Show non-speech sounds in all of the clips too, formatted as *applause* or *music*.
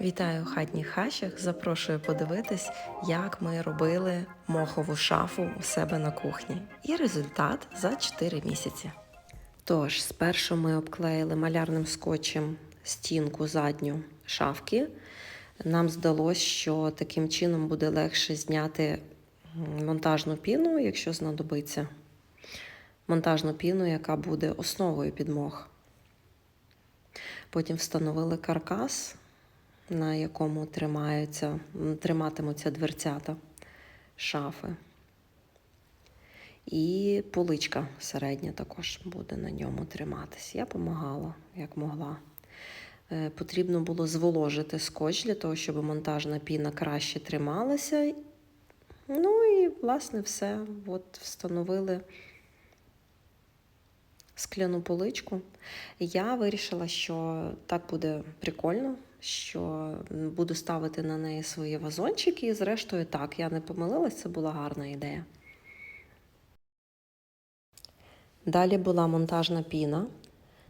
Вітаю у хатніх хащах. Запрошую подивитись, як ми робили мохову шафу у себе на кухні. І результат за 4 місяці. Тож, спершу ми обклеїли малярним скотчем стінку задню шафки. Нам здалося, що таким чином буде легше зняти монтажну піну, якщо знадобиться. Монтажну піну, яка буде основою під мох. Потім встановили каркас, на якому тримаються, триматимуться дверцята шафи. І поличка середня також буде на ньому триматись. Я допомагала, як могла. Е, Потрібно було зволожити скотч для того, щоб монтажна піна краще трималася. Ну і, власне, все. От встановили скляну поличку. Я вирішила, що так буде прикольно, що буду ставити на неї свої вазончики. І зрештою, так, я не помилилась, це була гарна ідея. Далі була монтажна піна.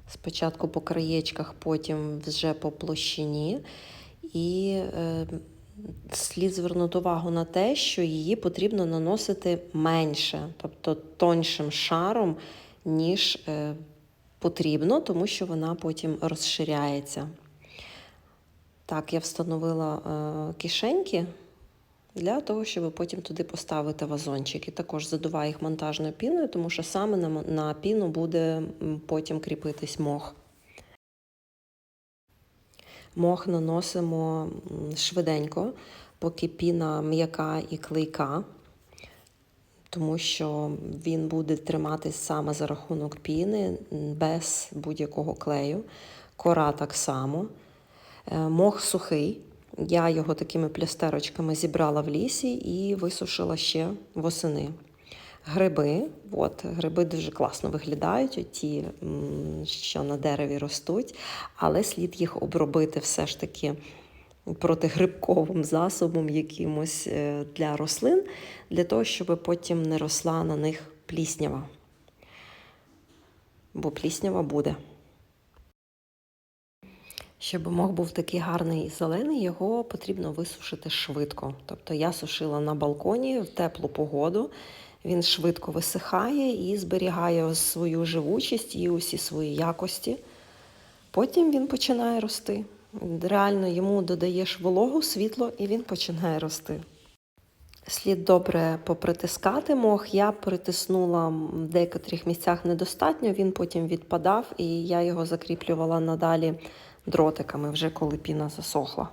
Спочатку по краєчках, потім вже по площині. І е, слід звернути увагу на те, що її потрібно наносити менше, тобто тоншим шаром, ніж е, потрібно, тому що вона потім розширяється. Так, я встановила е, кишеньки для того, щоб потім туди поставити вазончики. Також задуваю їх монтажною піною, тому що саме на, піну буде потім кріпитись мох. Мох наносимо швиденько, поки піна м'яка і клейка, тому що він буде триматись саме за рахунок піни без будь-якого клею. Кора так само. Е, Мох сухий. Я його такими плястерочками зібрала в лісі і висушила ще восени. Гриби, от, гриби дуже класно виглядають, ті, що на дереві ростуть, але слід їх обробити все ж таки протигрибковим засобом якимось е, для рослин, для того, щоб потім не росла на них пліснява. Бо пліснява буде. Щоб мох був такий гарний і зелений, його потрібно висушити швидко. Тобто я сушила на балконі в теплу погоду. Він швидко висихає і зберігає свою живучість і усі свої якості. Потім він починає рости. Реально йому додаєш вологу, світло, і він починає рости. Слід добре попритискати мох. Я притиснула в деяких місцях недостатньо, він потім відпадав, і я його закріплювала надалі дротиками, вже коли піна засохла.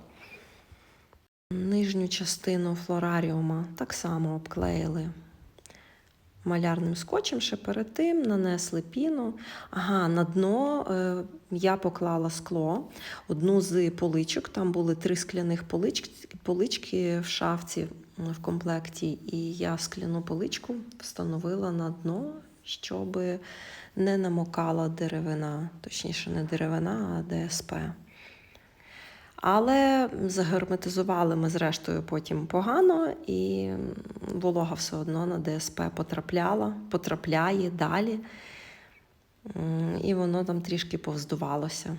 Нижню частину флораріума так само обклеїли малярним скотчем ще перед тим, нанесли піну. Ага, на дно е, я поклала скло, одну з поличок. Там були три скляних полички, полички в шафці в комплекті, і я скляну поличку встановила на дно, щоб не намокала деревина, точніше, не деревина, а ДСП. Але загерметизували ми зрештою потім погано, і волога все одно на ДСП потрапляла, потрапляє далі, і воно там трішки повздувалося.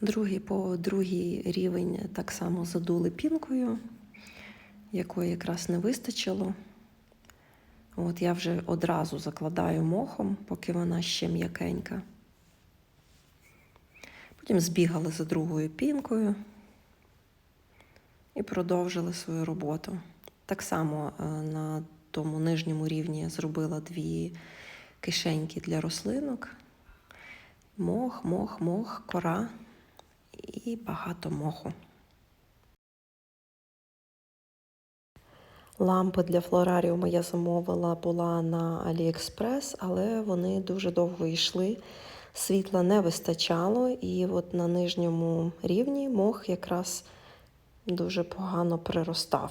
Другий по другий рівень так само задули пінкою, якої якраз не вистачило. От я вже одразу закладаю мохом, поки вона ще м'якенька. Потім збігали за другою пінкою і продовжили свою роботу. Так само е, на тому нижньому рівні я зробила дві кишеньки для рослинок. Мох, мох, мох, кора і багато моху. Лампи для флораріуму я замовила була на AliExpress, але вони дуже довго йшли. Світла не вистачало, і от на нижньому рівні мох якраз дуже погано приростав.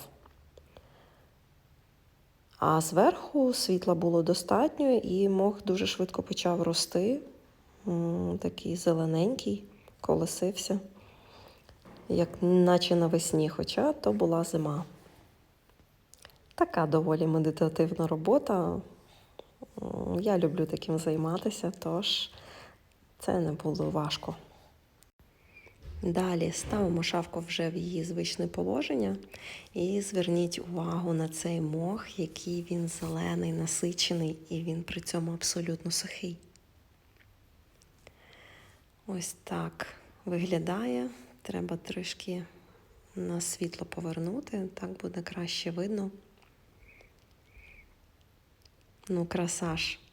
А зверху світла було достатньо, і мох дуже швидко почав рости. Такий зелененький, колесився, як наче навесні, хоча то була зима. Така доволі медитативна робота. Я люблю таким займатися, тож Це не було важко. Далі ставимо шавку вже в її звичне положення і зверніть увагу на цей мох, який він зелений, насичений, і він при цьому абсолютно сухий. Ось так виглядає. Треба трішки на світло повернути, так буде краще видно. Ну, краса ж. Е,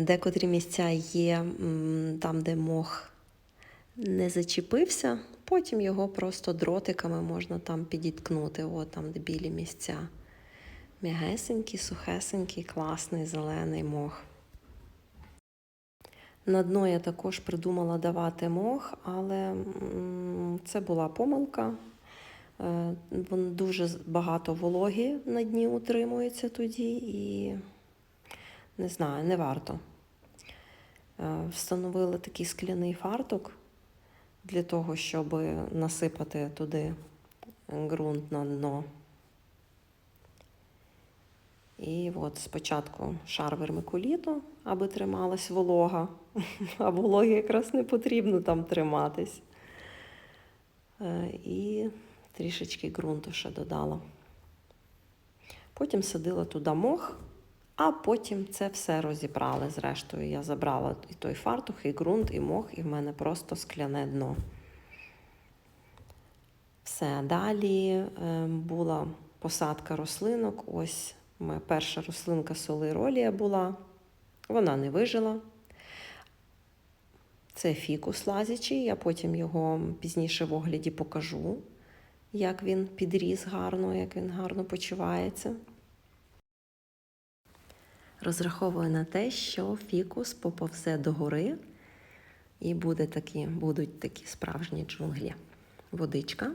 Декотрі місця є там, де мох не зачепився, потім його просто дротиками можна там підіткнути, от там, де білі місця. М'ягесенький, сухесенький, класний зелений мох. На дно я також придумала давати мох, але це була помилка. Е, дуже багато вологі на дні утримується тоді і не знаю, не варто. Е, Встановили такий скляний фартук для того, щоб насипати туди ґрунт на дно. І от спочатку шар вермикуліту, аби трималась волога, *laughs* а вологі якраз не потрібно там триматись. Е, І трішечки ґрунту ще додала. Потім садила туди мох, а потім це все розібрали. Зрештою, я забрала і той фартух, і ґрунт, і мох, і в мене просто скляне дно. Все, далі е, була посадка рослинок. Ось моя перша рослинка солиролія була. Вона не вижила. Це фікус лазячий, я потім його пізніше в огляді покажу, як він підріс гарно, як він гарно почувається. Розраховую на те, що фікус поповзе догори і буде такі, будуть такі справжні джунглі. Водичка.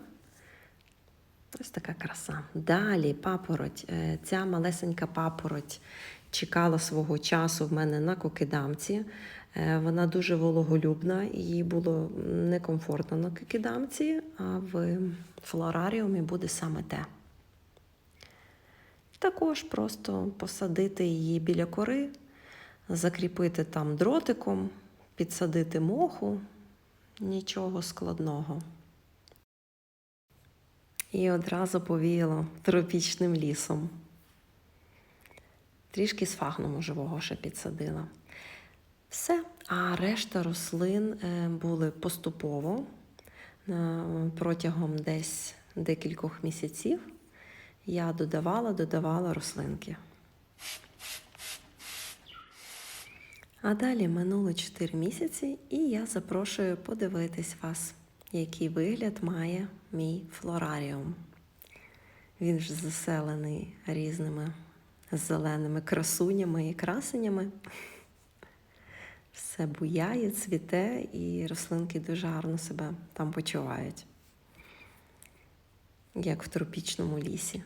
Ось така краса. Далі папороть. Е, Ця малесенька папороть чекала свого часу в мене на кокидамці. Е, Вона дуже вологолюбна, їй було некомфортно на кокидамці, а в флораріумі буде саме те. Також просто посадити її біля кори, закріпити там дротиком, підсадити моху. Нічого складного. І одразу повіяло тропічним лісом. Трішки сфагному живого ще підсадила. Все. А решта рослин е, були поступово е, протягом десь декількох місяців. Я додавала, додавала рослинки. А далі минуло 4 місяці, і я запрошую подивитись вас, який вигляд має мій флораріум. Він ж заселений різними зеленими красунями і красенями. Все буяє, цвіте, і рослинки дуже гарно себе там почувають, як в тропічному лісі.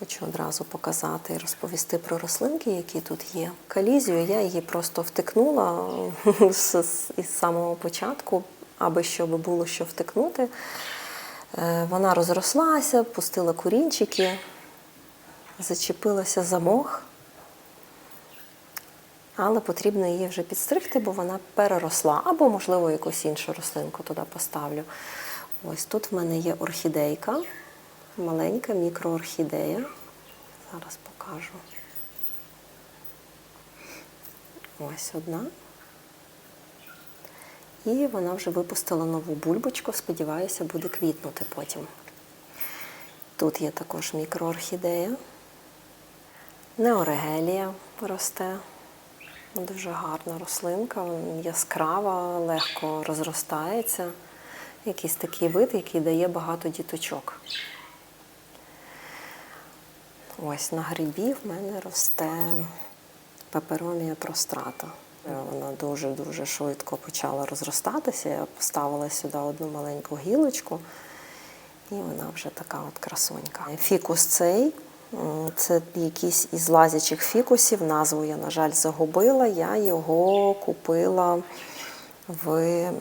Хочу одразу показати і розповісти про рослинки, які тут є. Калізію я її просто втикнула *laughs* із самого початку, аби щоб було що втикнути. Е, Вона розрослася, пустила корінчики, зачепилася за мох, але потрібно її вже підстригти, бо вона переросла, або, можливо, якусь іншу рослинку туди поставлю. Ось тут в мене є орхідейка, маленька мікроорхідея. Зараз покажу. Ось одна. І вона вже випустила нову бульбочку, сподіваюся, буде квітнути потім. Тут є також мікроорхідея. Неорегелія росте. Дуже гарна рослинка, яскрава, легко розростається. Якийсь такий вид, який дає багато діточок. Ось на грибі в мене росте пеперомія прострата. Е, Вона дуже-дуже швидко почала розростатися. Я поставила сюди одну маленьку гілочку, і вона вже така от красунька. Фікус цей це якийсь із лазячих фікусів. Назву я, на жаль, загубила. Я його купила в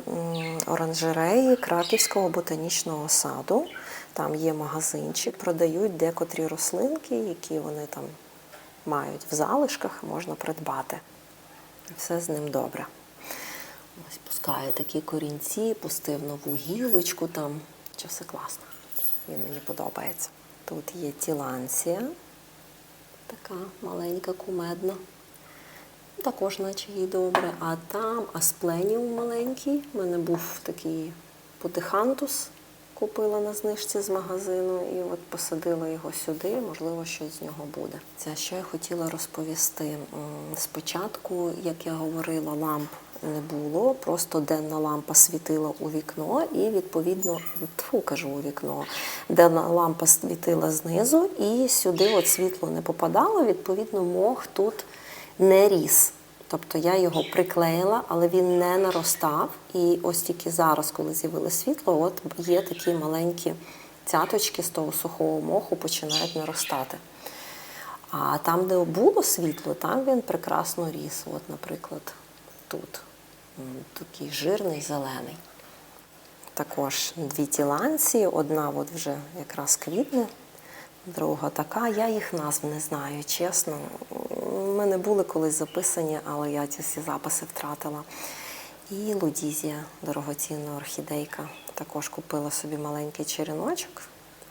оранжереї Краківського ботанічного саду. Там є магазинчик, продають декотрі рослинки, які вони там мають в залишках, можна придбати. Все з ним добре. Ось пускає такі корінці, пустив нову гілочку там. Чи все класно. Він мені подобається. Тут є тіланція, така маленька, кумедна. Також, наче їй добре. А там аспленіум маленький. У мене був такий потихантус, купила на знижці з магазину, і от посадила його сюди, можливо, щось з нього буде. Це що я хотіла розповісти. Спочатку, як я говорила, ламп не було, просто денна лампа світила у вікно, і відповідно, тьфу, кажу у вікно, денна лампа світила знизу, і сюди от світло не попадало, відповідно, мох тут не ріс. Тобто я його приклеїла, але він не наростав. І ось тільки зараз, коли з'явилось світло, от є такі маленькі цяточки з того сухого моху починають наростати. А там, де було світло, там він прекрасно ріс. От, наприклад, тут такий жирний зелений. Також дві тіланці, одна от вже якраз квітне, друга така. Я їх назв не знаю, чесно. У мене були колись записані, але я ці всі записи втратила. І лудізія, дорогоцінна орхідейка. Також купила собі маленький череночок.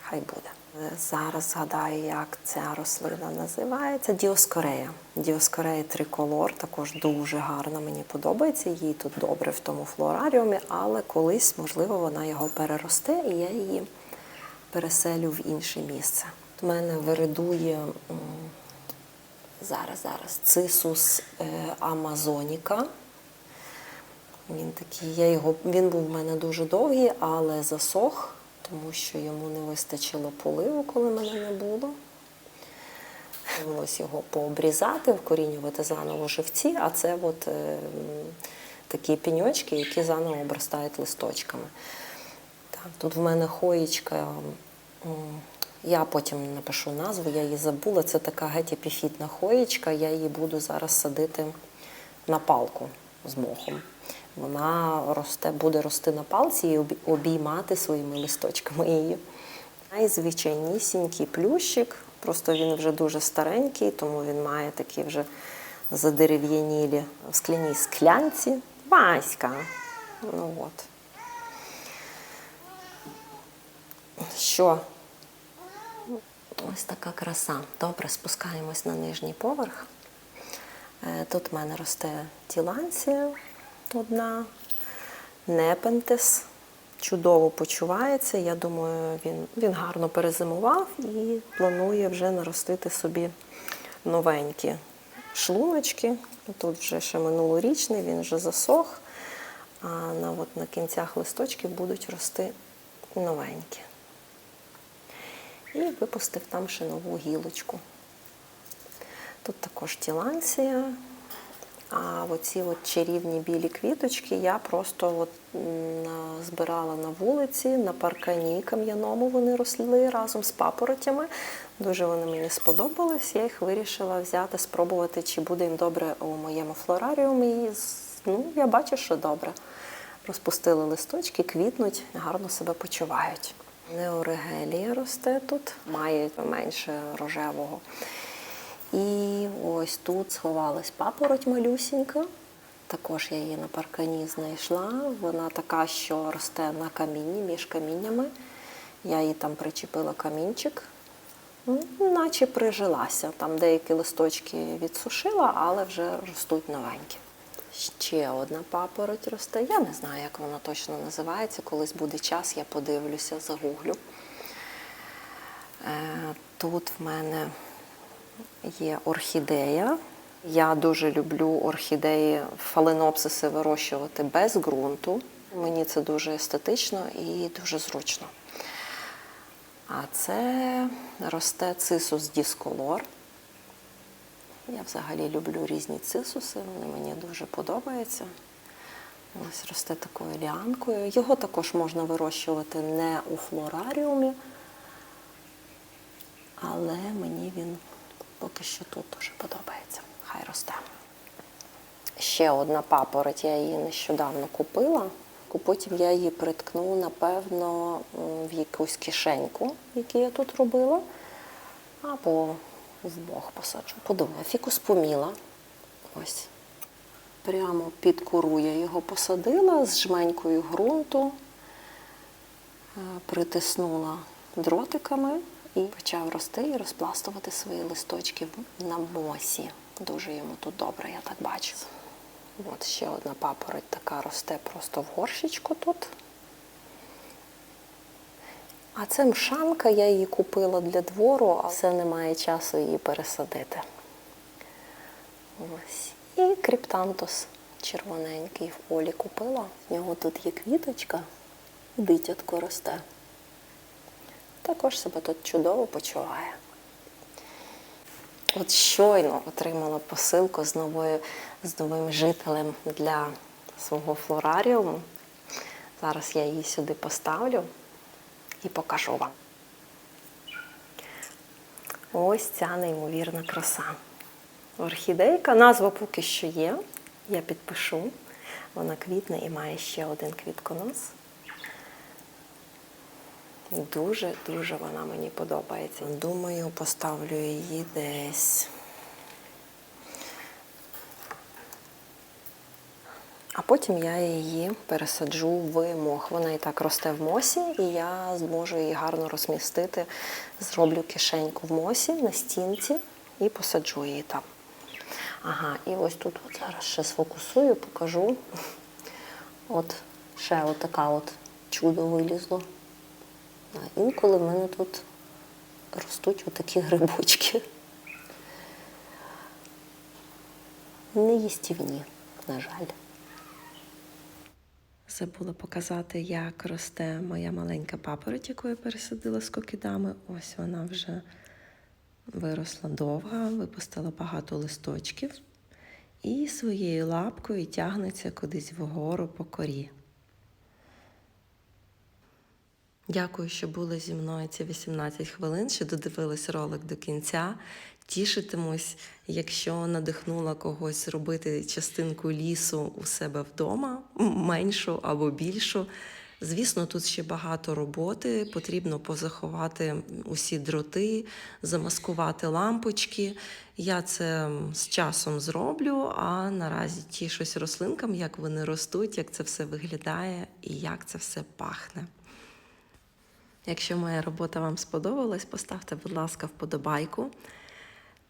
Хай буде. Зараз згадаю, як ця рослина називається. Діоскорея. Діоскорея триколор, також дуже гарна, мені подобається. Їй тут добре в тому флораріумі, але колись, можливо, вона його переросте, і я її переселю в інше місце. У мене виридує зараз, зараз цисус е, Амазоніка. Він такий, я його, він був в мене дуже довгий, але засох, тому що йому не вистачило поливу, коли мене не було. Довелось його пообрізати, вкорінювати заново живці, а це от, е, такі піньочки, які заново обростають листочками. Так, тут в мене хоїчка, я потім напишу назву, я її забула. Це така геть епіфітна хоїчка, я її буду зараз садити на палку з мохом. Вона росте, буде рости на палці і обіймати своїми листочками її. Найзвичайнісінький плющик, просто він вже дуже старенький, тому він має такі вже задерев'янілі в скляній склянці. Васька. Ну от. Що? Ось така краса. Добре, спускаємось на нижній поверх. Е, Тут в мене росте тіланція одна, непентес. Чудово почувається. Я думаю, він, він гарно перезимував і планує вже наростити собі новенькі шлуночки. Тут вже ще минулорічний, він вже засох, а на, от, на кінцях листочків будуть рости новенькі. І випустив там ще нову гілочку. Тут також тіланція. А оці от чарівні білі квіточки я просто от збирала на вулиці, на паркані кам'яному вони росли разом з папоротями. Дуже вони мені сподобались. Я їх вирішила взяти, спробувати, чи буде їм добре у моєму флораріумі. І ну, я бачу, що добре. Розпустили листочки, квітнуть, гарно себе почувають. Неорегелія росте тут, має менше рожевого. І ось тут сховалась папороть малюсінька. Також я її на паркані знайшла. Вона така, що росте на камінні, між каміннями. Я її там причепила камінчик, Ну, наче прижилася. Там деякі листочки відсушила, але вже ростуть новенькі. Ще одна папороть росте. Я не знаю, як вона точно називається. Колись буде час, я подивлюся, загуглю. Е, Тут в мене є орхідея. Я дуже люблю орхідеї, фаленопсиси вирощувати без ґрунту. Мені це дуже естетично і дуже зручно. А це росте цисус дісколор. Я взагалі люблю різні цисуси, вони мені дуже подобаються. Ось росте такою ліанкою. Його також можна вирощувати не у флораріумі, але мені він поки що тут дуже подобається. Хай росте. Ще одна папороть, я її нещодавно купила. Потім я її приткну, напевно, в якусь кишеньку, яку я тут робила, або в бок посаджу. Подумаю, фікус поміла. Ось. прямо під кору я його посадила з жменькою ґрунту, е, притиснула дротиками і почав рости і розпластувати свої листочки на мосі. Дуже йому тут добре, я так бачу. От ще одна папороть така росте просто в горщичку тут. А це мшанка, я її купила для двору, а все немає часу її пересадити. Ось. І криптантус червоненький в Олі купила. В нього тут є квіточка, дитятко росте. Також себе тут чудово почуває. От щойно отримала посилку з, новою, з новим жителем для свого флораріуму. Зараз я її сюди поставлю і покажу вам. Ось ця неймовірна краса. Орхідейка, назва поки що є. Я підпишу. Вона квітне і має ще один квітконос. Дуже-дуже вона мені подобається. Думаю, поставлю її десь. А потім я її пересаджу в мох. Вона і так росте в мосі, і я зможу її гарно розмістити. Зроблю кишеньку в мосі на стінці і посаджу її там. Ага, і ось тут от зараз ще сфокусую, покажу. От ще от така от чудо вилізло. А інколи в мене тут ростуть отакі грибочки. Неїстівні, на жаль. Забула показати, як росте моя маленька папороть, яку я пересадила з кокідами. Ось вона вже виросла довга, випустила багато листочків і своєю лапкою тягнеться кудись вгору по корі. Дякую, що були зі мною ці 18 хвилин, що додивились ролик до кінця. Тішитимусь, якщо надихнула когось зробити частинку лісу у себе вдома, меншу або більшу. Звісно, тут ще багато роботи. Потрібно позаховати усі дроти, замаскувати лампочки. Я це з часом зроблю, а наразі тішусь рослинкам, як вони ростуть, як це все виглядає і як це все пахне. Якщо моя робота вам сподобалась, поставте, будь ласка, вподобайку.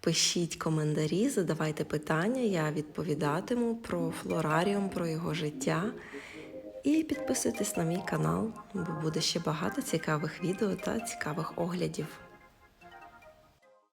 Пишіть коментарі, задавайте питання, я відповідатиму про флораріум, про його життя. І підписуйтесь на мій канал, бо буде ще багато цікавих відео та цікавих оглядів.